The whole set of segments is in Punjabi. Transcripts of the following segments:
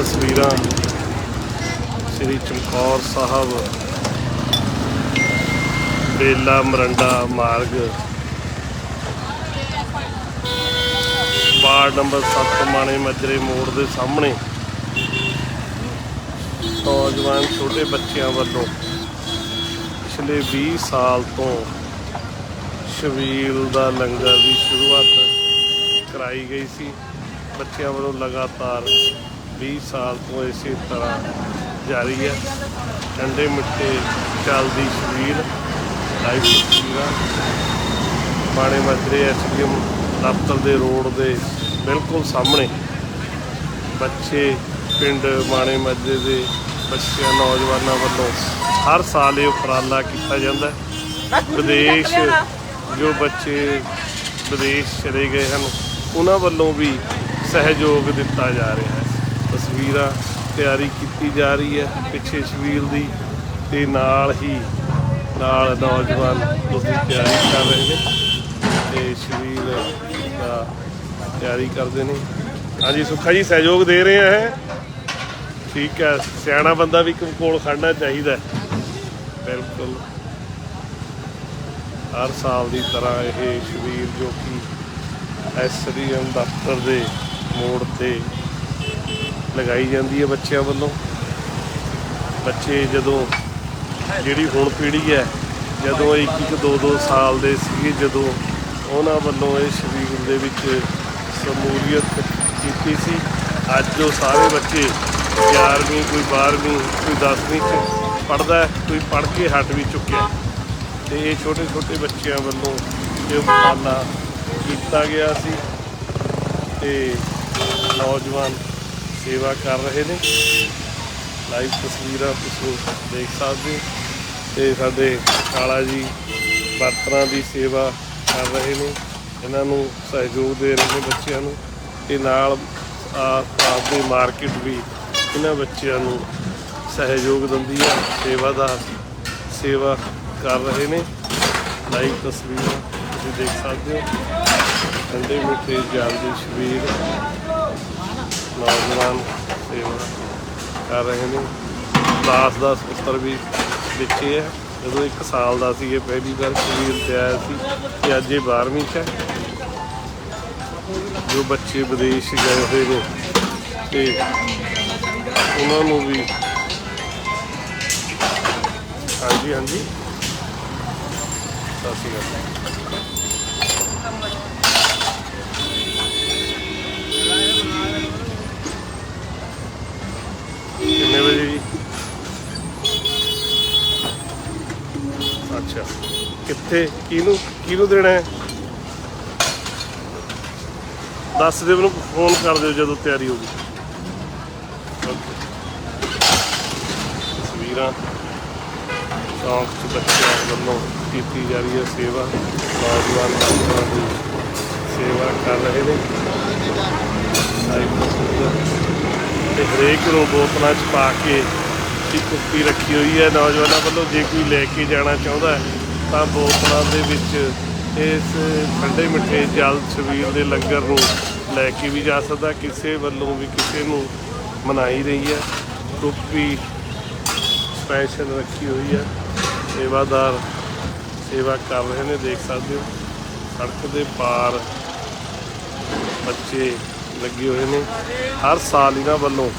ਤਸਵੀਰਾਂ ਸ੍ਰੀ ਚਮਕੌਰ ਸਾਹਿਬ ਬੇਲਾ ਮਰੰਡਾ ਮਾਰਗ। ਵਾਰਡ ਨੰਬਰ 7 ਮਾਣੇ ਮੱਜਰੇ ਮੋੜ ਦੇ ਸਾਹਮਣੇ ਨੌਜਵਾਨ ਛੋਟੇ ਬੱਚਿਆਂ ਵੱਲੋਂ ਪਿਛਲੇ 20 ਸਾਲ ਤੋਂ ਸ਼ਬੀਲ ਦਾ ਲੰਗਰ ਦੀ ਸ਼ੁਰੂਆਤ ਕਰਾਈ ਗਈ ਸੀ। ਬੱਚਿਆਂ ਵੱਲੋਂ ਲਗਾਤਾਰ 20 ਸਾਲ ਤੋਂ ਇਸੇ ਤਰ੍ਹਾਂ ਜਾਰੀ ਹੈ। ਠੰਡੇ ਮਿੱਠੇ ਚੱਲਦੀ ਸ਼ਬੀਲ ਲਾਈਵ ਤਸਵੀਰਾਂ ਬਾਣੇ ਮੱਜਰੇ ਐਸਡੀਐਮ ਦਫ਼ਤਰ ਦੇ ਰੋਡ ਦੇ ਬਿਲਕੁਲ ਸਾਹਮਣੇ। ਬੱਚੇ ਪਿੰਡ ਬਾਣੇ ਮੱਜਰੇ ਦੇ ਬੱਚਿਆਂ, ਨੌਜਵਾਨਾਂ ਵੱਲੋਂ ਹਰ ਸਾਲ ਇਹ ਉਪਰਾਲਾ ਕੀਤਾ ਜਾਂਦਾ ਵਿਦੇਸ਼ ਜੋ ਬੱਚੇ ਵਿਦੇਸ਼ ਚਲੇ ਗਏ ਹਨ, ਉਹਨਾਂ ਵੱਲੋਂ ਵੀ ਸਹਿਯੋਗ ਦਿੱਤਾ ਜਾ ਰਿਹਾ ਹੈ। ਤਸਵੀਰਾਂ ਤਿਆਰੀ ਕੀਤੀ ਜਾ ਰਹੀ ਹੈ ਪਿੱਛੇ ਸ਼ਬੀਲ ਦੀ ਤੇ ਨਾਲ ਹੀ ਨਾਲ ਨੌਜਵਾਨ ਉਸਦੀ ਤਿਆਰੀ ਕਰ ਰਹੇ ਨੇ ਤੇ ਸ਼ਬੀਲ ਦਾ ਤਿਆਰੀ ਕਰਦੇ ਨੇ। ਹਾਂਜੀ, ਸੁੱਖਾ ਜੀ, ਸਹਿਯੋਗ ਦੇ ਰਹੇ ਹੈ। ਠੀਕ ਹੈ, ਸਿਆਣਾ ਬੰਦਾ ਵੀ ਕੋਲ ਖੜਨਾ ਚਾਹੀਦਾ ਬਿਲਕੁਲ। ਹਰ ਸਾਲ ਦੀ ਤਰ੍ਹਾਂ ਇਹ ਸ਼ਬੀਰ ਜੋ ਕਿ ਐਸਡੀਐਮ ਦਫ਼ਤਰ ਦੇ ਮੋੜ ਤੇ ਲਗਾਈ ਜਾਂਦੀ ਹੈ ਬੱਚਿਆਂ ਵੱਲੋਂ। ਬੱਚੇ ਜਦੋਂ ਜਿਹੜੀ ਹੁਣ ਪੀੜ੍ਹੀ ਹੈ, ਜਦੋਂ ਇੱਕ ਇੱਕ ਦੋ ਦੋ ਸਾਲ ਦੇ ਸੀਗੇ, ਜਦੋਂ ਉਹਨਾਂ ਵੱਲੋਂ ਇਹ ਸਰੀਰ ਦੇ ਵਿੱਚ ਸ਼ਮੂਲੀਅਤ ਕੀਤੀ ਸੀ। ਅੱਜ ਉਹ ਸਾਰੇ ਬੱਚੇ 11ਵੀਂ ਕੋਈ 12ਵੀਂ ਕੋਈ 10ਵੀਂ ਚ ਪੜਦਾ ਕੋਈ ਪੜ੍ਹ ਕੇ ਹਟ ਵੀ ਚੁੱਕਿਆ ਤੇ ਇਹ ਛੋਟੇ ਛੋਟੇ ਬੱਚਿਆਂ ਵੱਲੋਂ ਇਹ ਉਪਰਾਲਾ ਕੀਤਾ ਗਿਆ ਸੀ ਤੇ ਨੌਜਵਾਨ ਸੇਵਾ ਕਰ ਰਹੇ ਨੇ। ਲਾਈਵ ਤਸਵੀਰਾਂ ਤੁਸੀਂ ਦੇਖ ਸਕਦੇ ਹੋ। ਤੇ ਸਾਡੇ ਕਾਲਾ ਜੀ ਬਰਤਨਾਂ ਦੀ ਸੇਵਾ ਕਰ ਰਹੇ ਨੇ। ਇਹਨਾਂ ਨੂੰ ਸਹਿਯੋਗ ਦੇ ਰਹੇ ਨੇ ਬੱਚਿਆਂ ਨੂੰ। ਤੇ ਨਾਲ ਆਪਦੀ ਮਾਰਕੀਟ ਵੀ ਇਹਨਾਂ ਬੱਚਿਆਂ ਨੂੰ ਸਹਿਯੋਗ ਦਿੰਦੀ ਹੈ ਸੇਵਾਦਾਰ ਸੇਵਾ ਕਰ ਰਹੇ ਨੇ। ਲਾਈਵ ਤਸਵੀਰਾਂ ਤੁਸੀਂ ਦੇਖ ਸਕਦੇ ਹੋ। ਠੰਡੇ ਮਿੱਠੇ ਜਾਲ ਦੀ ਸ਼ਬੀਰ ਨੌਜਵਾਨ ਸੇਵਾ ਕਰ ਰਹੇ ਨੇ। ਦਾਸ ਦਾ ਪੁੱਤਰ ਵੀ ਵਿੱਚ ਹੀ ਹੈ। ਜਦੋਂ 1 ਸਾਲ ਦਾ ਸੀ, ਇਹ ਪਹਿਲੀ ਵਾਰ ਸ਼ਬੀਰ ਤੇ ਆਇਆ ਸੀ ਤੇ ਅੱਜ ਇਹ 12ਵੀਂ ਚ ਹੈ। ਜੋ ਬੱਚੇ ਵਿਦੇਸ਼ ਗਏ ਹੋਏ ਨੇ ਤੇ ਉਹਨਾਂ ਨੂੰ ਵੀ ਹਾਂਜੀ ਹਾਂਜੀ। ਸਤਿ ਸ਼੍ਰੀ ਅਕਾਲ। ਇੱਥੇ ਕਿਹਨੂੰ ਕਿਹਨੂੰ ਦੇਣਾ ਹੈ? ਦੱਸ ਦਿਓ, ਮੈਨੂੰ ਫੋਨ ਕਰ ਦਿਓ ਜਦੋਂ ਤਿਆਰੀ ਹੋ ਗਈ। ਤਸਵੀਰਾਂ। ਸ਼ੌਂਕ 'ਚ ਬੱਚਿਆਂ ਵੱਲੋਂ ਕੀਤੀ ਜਾ ਰਹੀ ਹੈ ਸੇਵਾ। ਨੌਜਵਾਨ ਡਾਕਟਰਾਂ ਦੀ ਸੇਵਾ ਕਰ ਰਹੇ ਨੇ। ਲਾਈਵ ਤੇ ਹਰੇਕ ਨੂੰ ਬੋਤਲਾਂ 'ਚ ਪਾ ਕੇ ਇੱਕ ਕੁੱਪੀ ਰੱਖੀ ਹੋਈ ਹੈ। ਨੌਜਵਾਨਾਂ ਵੱਲੋਂ ਜੇ ਕੋਈ ਲੈ ਕੇ ਜਾਣਾ ਚਾਹੁੰਦਾ ਹੈ ਤਾਂ ਬੋਤਲਾਂ ਦੇ ਵਿੱਚ ਇਸ ਠੰਡੇ ਮਿੱਠੇ ਜਲ ਛਬੀਲ ਦੇ ਲੰਗਰ ਨੂੰ ਲੈ ਕੇ ਵੀ ਜਾ ਸਕਦਾ, ਕਿਸੇ ਵੱਲੋਂ ਵੀ ਕਿਸੇ ਨੂੰ ਮਨਾਈ ਰਹੀ ਹੈ। ਕੁੱਪੀ ਸਪੈਸ਼ਲ ਰੱਖੀ ਹੋਈ ਹੈ। ਸੇਵਾਦਾਰ ਸੇਵਾ ਕਰ ਰਹੇ ਨੇ, ਦੇਖ ਸਕਦੇ ਹੋ। ਸੜਕ ਦੇ ਪਾਰ ਬੱਚੇ ਲੱਗੇ ਹੋਏ ਨੇ। ਹਰ ਸਾਲ ਇਹਨਾਂ ਵੱਲੋਂ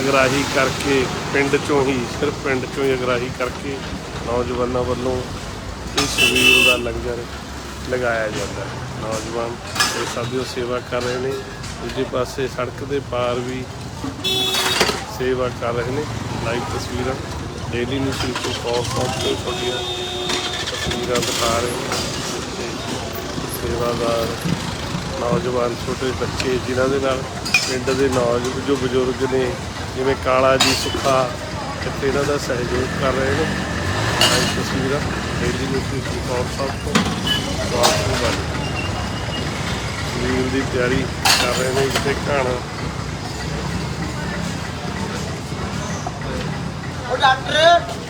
ਅਗਰਾਹੀ ਕਰਕੇ, ਪਿੰਡ ਚੋਂ ਹੀ, ਸਿਰਫ ਪਿੰਡ ਚੋਂ ਹੀ ਅਗਰਾਹੀ ਕਰਕੇ ਨੌਜਵਾਨਾਂ ਵੱਲੋਂ ਇਸ ਸ਼ਬੀਲ ਦਾ ਲੰਗਰ ਲਗਾਇਆ ਜਾਂਦਾ ਹੈ। ਨੌਜਵਾਨ ਇਹ ਸਾਧੂ ਸੇਵਾ ਕਰ ਰਹੇ ਨੇ। ਦੂਜੇ ਪਾਸੇ ਸੜਕ ਦੇ ਪਾਰ ਵੀ ਸੇਵਾ ਕਰ ਰਹੇ ਨੇ। ਲਾਈਵ ਤਸਵੀਰਾਂ ਡੇਲੀ ਨਿਊਜ਼ ਤੋਂ ਕੌਲ ਸਾਹਿਬ ਤੋਂ ਤੁਹਾਡੀਆਂ ਤਸਵੀਰਾਂ ਦਿਖਾ ਰਹੇ ਨੇ। ਸੇਵਾਦਾਰ, ਨੌਜਵਾਨ, ਛੋਟੇ ਬੱਚੇ ਜਿਨ੍ਹਾਂ ਦੇ ਨਾਲ ਪਿੰਡ ਦੇ ਨੌਜਵਾਨ, ਜੋ ਬਜ਼ੁਰਗ ਨੇ, ਜਿਵੇਂ ਕਾਲਾ ਜੀ ਸੁੱਖਾ, ਇੱਥੇ ਇਹਨਾਂ ਦਾ ਸਹਿਯੋਗ ਕਰ ਰਹੇ ਨੇ। ਲਾਈਵ ਤਸਵੀਰਾਂ। ਡੇਲੀ ਨਿਊਜ਼ ਤੋਂ ਸਾਹਿਬ ਤੋਂ ਸਵਾਗਤ ਹੈ ਤੁਹਾਡਾ। ਨੀਂਦ ਦੀ ਤਿਆਰੀ ਕਰ ਰਹੇ ਨੇ ਜਿੱਥੇ ਘਣ ਉਹ ਡਾਕਟਰ